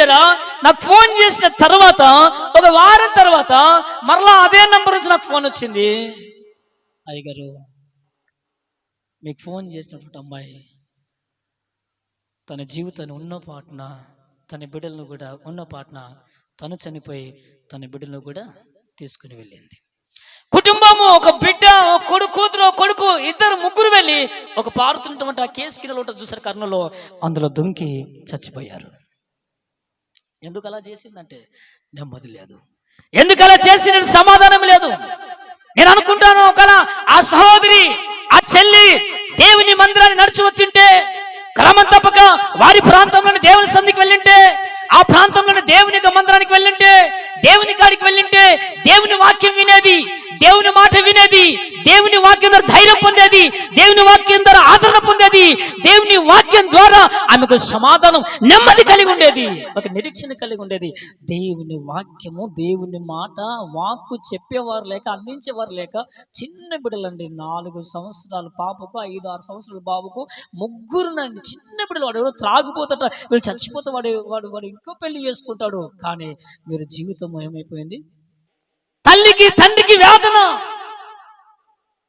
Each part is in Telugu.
బిడ్డరా నాకు ఫోన్ చేసిన తర్వాత ఒక వారం తర్వాత మరలా అదే నంబర్ నుంచి నాకు ఫోన్ వచ్చింది. అయ్యగారు మీకు ఫోన్ చేసినటువంటి అమ్మాయి తన జీవితాన్ని ఉన్న పాటన తన బిడ్డలను కూడా ఉన్న పాటన తను చనిపోయి తన బిడ్డలను కూడా తీసుకుని వెళ్ళింది. కుటుంబము ఒక బిడ్డ ఒక కొడుకు కూతురు కొడుకు ఇద్దరు ముగ్గురు వెళ్ళి ఒక పారుతున్నటువంటి ఆ కేసు కింద ఉంటుంది చూసారు కర్ణలో అందులో దుంకి చచ్చిపోయారు. ఎందుకు అలా చేసిందంటే నెమ్మది లేదు. ఎందుకు అలా చేసి నేను సమాధానం లేదు? నేను అనుకుంటాను ఒకలా ఆ సహోదరి ఆ చెల్లి దేవుని మందిరాన్ని నడిచి వచ్చింటే క్రమం తప్పక వారి ప్రాంతంలోని దేవుని సంధికి వెళ్ళింటే ఆ ప్రాంతంలోని దేవుని యొక్క మందిరానికి వెళ్ళింటే దేవుని కాడికి వెళ్ళింటే దేవుని వాక్యం వినేది దేవుని మాట వినేది దేవుని వాక్యం ద్వారా ధైర్యం పొందేది దేవుని వాక్యం ద్వారా ఆదరణ పొందేది దేవుని వాక్యం ద్వారా ఆమెకు సమాధానం నెమ్మది కలిగి ఉండేది ఒక నిరీక్షణ కలిగి ఉండేది. దేవుని వాక్యము దేవుని మాట వాక్కు చెప్పేవారు లేక అందించేవారు లేక చిన్న బిడ్డలండి నాలుగు సంవత్సరాల పాపకు ఐదు ఆరు సంవత్సరాల బాబుకు ముగ్గురునండి చిన్న బిడ్డలు వాడు ఎవరో త్రాగిపోతట వీళ్ళు చచ్చిపోతే వాడు వాడు వాడు ఇంకో పెళ్ళి చేసుకుంటాడు. కానీ మీరు జీవితం ఏమైపోయింది? తల్లికి తండ్రికి వేదన.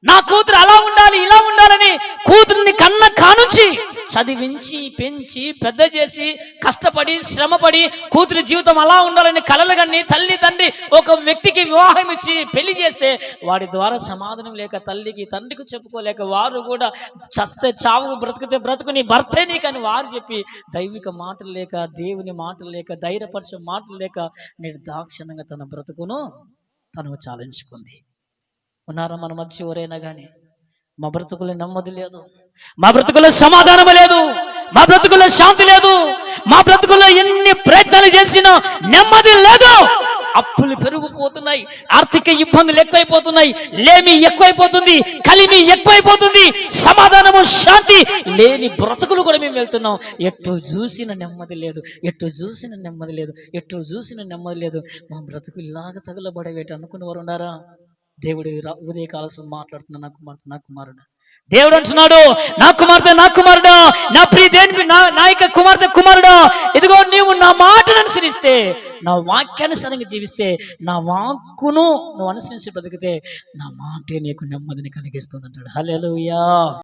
నా కూతురు అలా ఉండాలి ఇలా ఉండాలని కూతురుని కన్న కానుంచి చదివించి పెంచి పెద్ద చేసి కష్టపడి శ్రమపడి కూతురి జీవితం అలా ఉండాలని కలలు కన్ని తల్లి తండ్రి ఒక వ్యక్తికి వివాహం ఇచ్చి పెళ్ళి చేస్తే వాడి ద్వారా సమాధానం లేక తల్లికి తండ్రికి చెప్పుకోలేక వారు కూడా చస్తే చావు బ్రతికితే బ్రతుకుని భర్తే నీకని వారు చెప్పి దైవిక మాటలు లేక దేవుని మాటలు లేక ధైర్యపరిచే మాటలు లేక నిర్దాక్షిణంగా తన బ్రతుకును తను చాలించుకుంది. ఉన్నారా మన మధ్య ఎవరైనా కానీ మా బ్రతుకులో నెమ్మది లేదు. మా బ్రతుకులో సమాధానం లేదు. మా బ్రతుకులో శాంతి లేదు. మా బ్రతుకులో ఎన్ని ప్రయత్నాలు చేసినా నెమ్మది లేదు. అప్పులు పెరిగిపోతున్నాయి. ఆర్థిక ఇబ్బందులు ఎక్కువైపోతున్నాయి. లేమి ఎక్కువైపోతుంది. కలిమి ఎక్కువైపోతుంది. సమాధానము శాంతి లేని బ్రతుకులు కూడా మేము వెళ్తున్నాం. ఎటు చూసిన నెమ్మది లేదు. ఎటు చూసిన నెమ్మది లేదు. ఎటు చూసిన నెమ్మది లేదు. మా బ్రతుకు ఇలాగ తగులబడేవేటి అనుకున్న వారు ఉన్నారా? దేవుడు ఉదయ ఉదయకాల మాట్లాడుతున్న నా కుమార్తె నా కుమారుడు. దేవుడు అంటున్నాడు నా కుమార్తె నా కుమారుడు నా ప్రియ దేని నా నాయక కుమార్తె కుమారుడు ఇదిగో నీవు నా మాటను అనుసరిస్తే నా వాక్యానుసారంగా జీవిస్తే నా వాక్కును నువ్వు అనుసరించి బ్రతికితే నా మాటే నీకు నెమ్మదిని కలిగిస్తుంది అంటాడు హలో